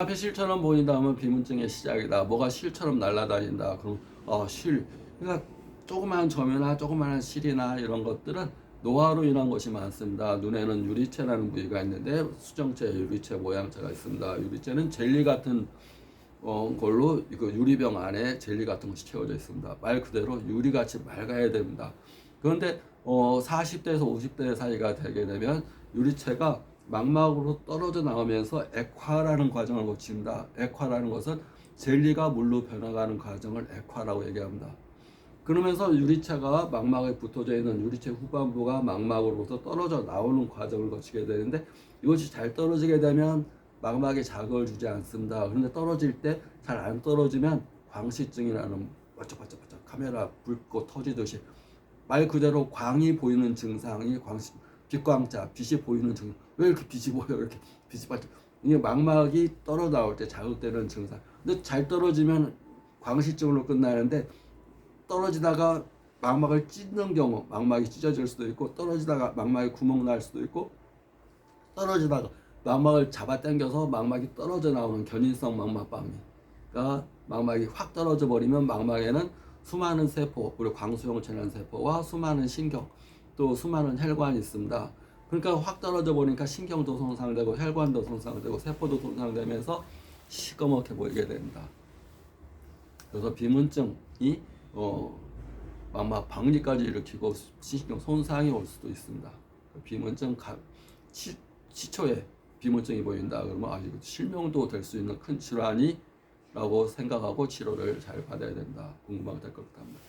앞에 실처럼 보인다 하면 비문증의 시작이다. 뭐가 실처럼 날아다닌다. 그럼 어, 실. 그러니까 조그마한 점이나 조그마한 실이나 이런 것들은 노화로 인한 것이 많습니다. 눈에는 유리체라는 부위가 있는데 수정체, 유리체 모양체가 있습니다. 유리체는 젤리 같은 어, 걸로 이거 유리병 안에 젤리 같은 것이 채워져 있습니다. 말 그대로 유리같이 맑아야 됩니다. 그런데 어, 40대에서 50대 사이가 되게 되면 유리체가 망막으로 떨어져 나오면서 액화라는 과정을 거칩니다. 액화라는 것은 젤리가 물로 변화가는 과정을 액화라고 얘기합니다. 그러면서 유리체가 망막에 붙어져 있는 유리체 후반부가 망막으로부터 떨어져 나오는 과정을 거치게 되는데 이것이 잘 떨어지게 되면 망막에 자극을 주지 않습니다. 그런데 떨어질 때 잘 안 떨어지면 광시증이라는 반짝반짝반짝 카메라 불꽃 터지듯이 말 그대로 광이 보이는 증상이 광시 빛광자 빛이 보이는 증상. 왜 이렇게 빛이 보여? 이렇게 빛이 반짝 이게 망막이 떨어 나올 때 자극되는 증상. 근데 잘 떨어지면 광시증으로 끝나는데 떨어지다가 망막을 찢는 경우 망막이 찢어질 수도 있고 떨어지다가 망막에 구멍 날 수도 있고 떨어지다가 망막을 잡아 당겨서 망막이 떨어져 나오는 견인성 망막방이가 망막이 확 떨어져 버리면 망막에는 수많은 세포 그리고 광수용 체난 세포와 수많은 신경 또 수많은 혈관이 있습니다. 그러니까 확 떨어져 버리니까 신경도 손상되고 혈관도 손상되고 세포도 손상되면서 시꺼멓게 보이게 됩니다. 그래서 비문증이 어, 망막 박리까지 일으키고 신경 손상이 올 수도 있습니다. 비문증 가, 치, 치초에 비문증이 보인다 그러면 아 이거 실명도 될 수 있는 큰 질환이라고 생각하고 치료를 잘 받아야 된다. 궁금하게 될것 같습니다.